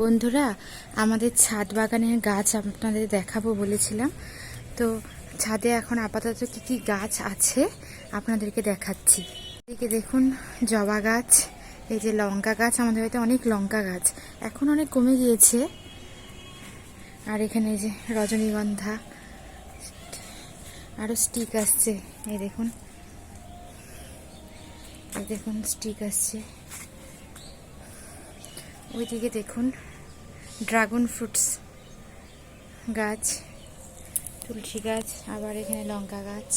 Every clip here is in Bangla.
বন্ধুরা, আমাদের ছাদ বাগানের গাছ আপনাদের দেখাবো বলেছিলাম। তো ছাদে এখন আপাতত কি কি গাছ আছে আপনাদেরকে দেখাচ্ছি। এদিকে দেখুন, জবা গাছ, এই যে লঙ্কা গাছ, আমাদের বাড়িতে অনেক লঙ্কা গাছ। এখন অনেক কমে গিয়েছে। আর এখানে এই যে রজনীগন্ধা আরও স্টিক আসছে। এই দেখুন এই দেখুন, স্টিক আসছে। ওইদিকে দেখুন ড্রাগন ফ্রুটস গাছ, তুলসী গাছ, আবার এখানে লঙ্কা গাছ।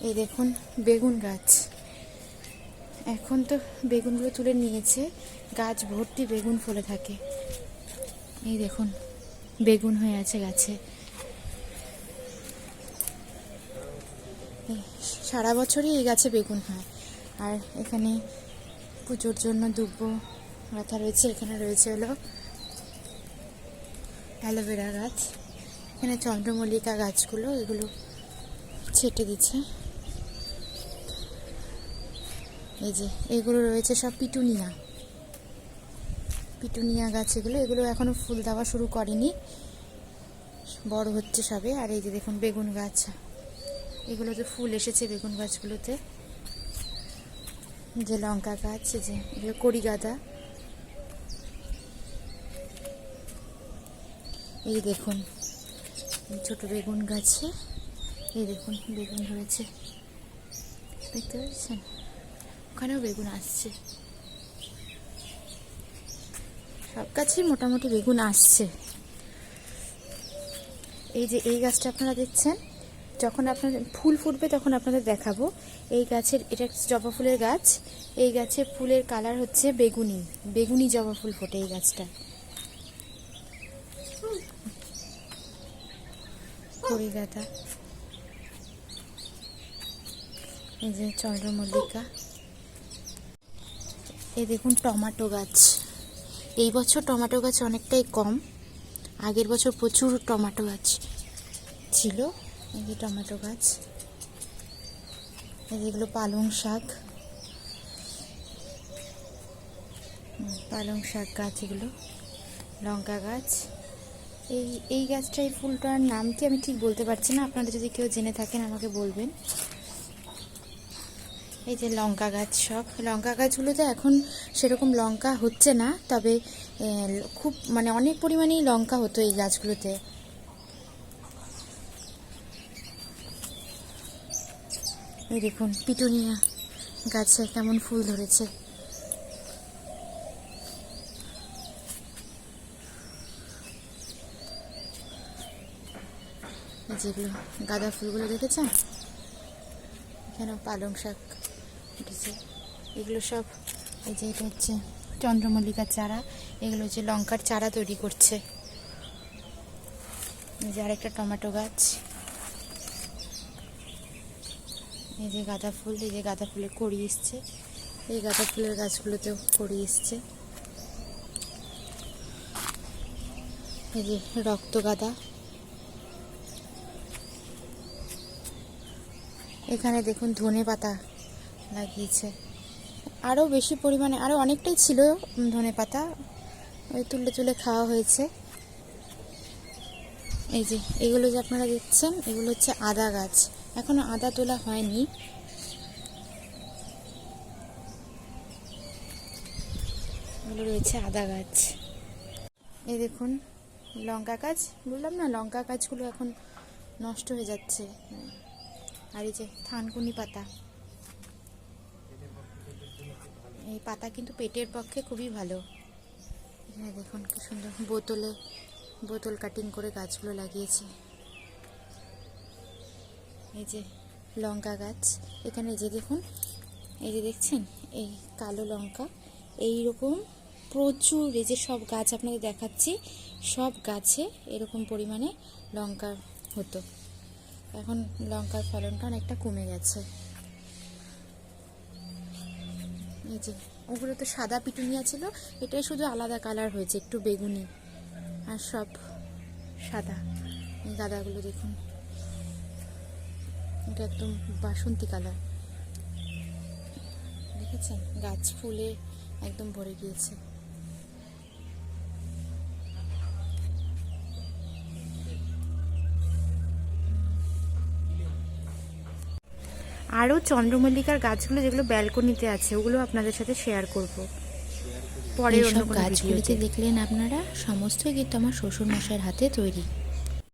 এই দেখুন, বেগুন গাছ। এখন তো বেগুনগুলো তুলে নিয়েছে, গাছ ভর্তি বেগুন ফলে থাকে। এই দেখুন, বেগুন হয়ে আছে গাছে। সারা বছরই এই গাছে বেগুন হয়। আর এখানে পুজোর জন্য দুব্বো গাঁথা রয়েছে, এখানে রয়েছে হলো অ্যালোভেরা গাছ। এখানে চন্দ্রমল্লিকা গাছগুলো, এগুলো ছেটে দিচ্ছে। এই যে, এগুলো রয়েছে সব পিটুনিয়া। পিটুনিয়া গাছ এগুলো এগুলো এখনও ফুল দেওয়া শুরু করেনি। বড় হচ্ছে সবে, আর এই যে দেখুন বেগুন গাছ। এগুলোতে ফুল এসেছে বেগুন গাছগুলোতে। যে লঙ্কা গাছ যে এগুলো কড়ি গাঁদা। এই দেখুন ছোট বেগুন গাছে, এই দেখুন, বেগুন ধরেছে। দেখতে পাচ্ছেন? ওখানেও বেগুন আসছে। সব গাছেই মোটামুটি বেগুন আসছে। এই যে, এই গাছটা আপনারা দেখছেন? যখন আপনাদের, ফুল ফুটবে তখন আপনাদের দেখাবো। এই গাছের, এটা জবা ফুলের গাছ। এই গাছে ফুলের কালার হচ্ছে বেগুনি। বেগুনি জবা ফুল ফোটে এই গাছটা। কড়ি এই যে চন্দ্রমল্লিকা। এই দেখুন টমাটো গাছ। এই বছর টমেটো গাছ অনেকটাই কম। আগের বছর প্রচুর টমেটো গাছ ছিল। এই যে টমেটো গাছ, এই যেগুলো পালং শাক। পালং শাক গাছ এগুলো, লঙ্কা গাছ। এই এই গাছটা, এই ফুলটার নাম কি আমি ঠিক বলতে পারছি না? আপনারা যদি কেউ জেনে থাকেন, আমাকে বলবেন। এই যে লঙ্কা গাছ সব, লঙ্কা গাছগুলোতে এখন সেরকম লঙ্কা হচ্ছে না, তবে খুব মানে অনেক পরিমাণেই লঙ্কা হতো এই গাছগুলোতে। এই দেখুন, পিটুনিয়া গাছে কেমন ফুল ধরেছে। যেগুলো গাঁদা ফুলগুলো দেখেছেন? এখানে পালং শাক উঠেছে। এগুলো সব এই যে এটা হচ্ছে চন্দ্রমল্লিকার চারা। এগুলো হচ্ছে লঙ্কার চারা তৈরি করছে। যে আরেকটা টমেটো গাছ। এই যে গাঁদা ফুল, এই যে গাঁদা ফুলের কড়ি এসছে। এই গাঁদা ফুলের গাছগুলোতেও কড়ি এসছে। এই যে রক্ত গাঁদা। এখানে দেখুন ধনে পাতা লাগিয়েছে। আরও বেশি পরিমাণে আরও অনেকটাই ছিল ধনে পাতা। ওই তুলে তুলে খাওয়া হয়েছে। এই যে এগুলো যে আপনারা দেখছেন, এগুলো হচ্ছে আদা গাছ। এখনও আদা তোলা হয়নি। রয়েছে আদা গাছ। এই দেখুন, লঙ্কা গাছ। বললাম না, লঙ্কা গাছগুলো এখন নষ্ট হয়ে যাচ্ছে। আর এই যে থানকুনি পাতা। এই পাতা কিন্তু পেটের পক্ষে খুবই ভালো। দেখুন, কি সুন্দর বোতলে বোতল কাটিং করে গাছগুলো লাগিয়েছে। এই যে লঙ্কা গাছ, এখানে যে দেখুন, এই যে দেখছেন, এই কালো লঙ্কা এই রকম প্রচুর, এই যে সব গাছ আপনাদের দেখাচ্ছি, সব গাছে এরকম পরিমাণে লঙ্কা হতো। এখন লঙ্কার ফলনটা অনেকটা কমে গেছে। এই যে, ওগুলো তো সাদা পিটুনিয়া ছিল, এটাই শুধু আলাদা কালার হয়েছে, একটু বেগুনি আর সব সাদা। এই গাদাগুলো দেখুন। এটা একদম বাসন্তী কালার। দেখেছেন? গাছ ফুলে একদম ভরে গিয়েছে। আরও চন্দ্রমল্লিকার গাছগুলো যেগুলো ব্যালকনিতে আছে ওগুলো আপনাদের সাথে শেয়ার করব। পরে সব গাছগুলিতে দেখলেন আপনারা? সমস্ত কিন্তু আমার শ্বশুরমশাইয়ের হাতে তৈরি।